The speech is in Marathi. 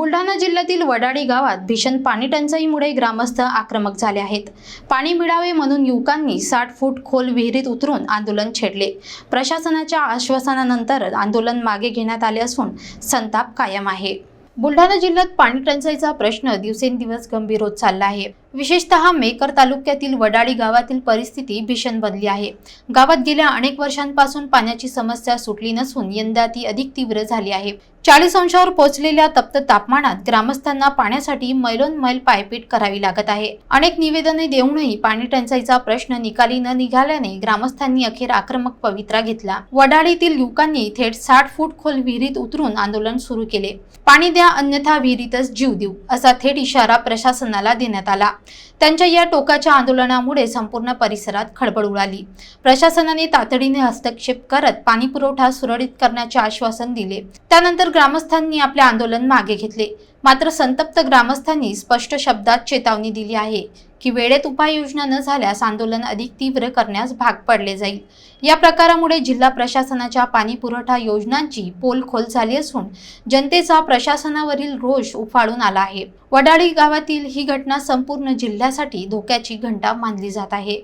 बुलढाणा जिल्ह्यातील वडाडी गावात भीषण पाणी टंचाईमुळे ग्रामस्थ आक्रमक झाले आहेत. पाणी मिळावे म्हणून युवकांनी साठ फूट खोल विहिरीत उतरून आंदोलन छेडले. प्रशासनाच्या आश्वासनानंतर आंदोलन मागे घेण्यात आले असून संताप कायम आहे. बुलढाणा जिल्ह्यात पाणी टंचाईचा प्रश्न दिवसेंदिवस गंभीर होत चालला आहे. विशेषतः मेकर तालुक्यातील वडाळी गावातील परिस्थिती भीषण बनली आहे. गावात गेल्या अनेक वर्षांपासून पाण्याची समस्या सुटली नसून यंदा ती अधिक तीव्र झाली आहे. चाळीस अंशावर पोहोचलेल्या तप्त तापमानात ग्रामस्थांना पाण्यासाठी मैलोन मैल पायपीट करावी लागत आहे. अनेक निवेदने देऊनही पाणी टंचाईचा प्रश्न निकाली न निघाल्याने ग्रामस्थांनी अखेर आक्रमक पवित्रा घेतला. वडाळीतील युवकांनी थेट साठ फूट खोल विहिरीत उतरून आंदोलन सुरू केले. पाणी द्या अन्यथा विहिरीतच जीव देऊ असा थेट इशारा प्रशासनाला देण्यात आला. त्यांच्या या टोकाच्या आंदोलनामुळे संपूर्ण परिसरात खळबळ उडाली. प्रशासनाने तातडीने हस्तक्षेप करत पाणी पुरवठा सुरळीत करण्याचे आश्वासन दिले. त्यानंतर ग्रामस्थांनी आपले आंदोलन मागे घेतले. मात्र संतप्त ग्रामस्थांनी स्पष्ट शब्दात चेतावणी दिली आहे. की वेळेत उपाययोजना न झाल्यास आंदोलन अधिक तीव्र करण्यास भाग पडले जाईल. या प्रकारामुळे जिल्हा प्रशासनाच्या पाणी पुरवठा योजनांची पोलखोल झाली असून जनतेचा प्रशासनावरील रोष उफाळून आला आहे. वडाळी गावातील ही घटना संपूर्ण जिल्ह्यासाठी धोक्याची घंटा मानली जात आहे.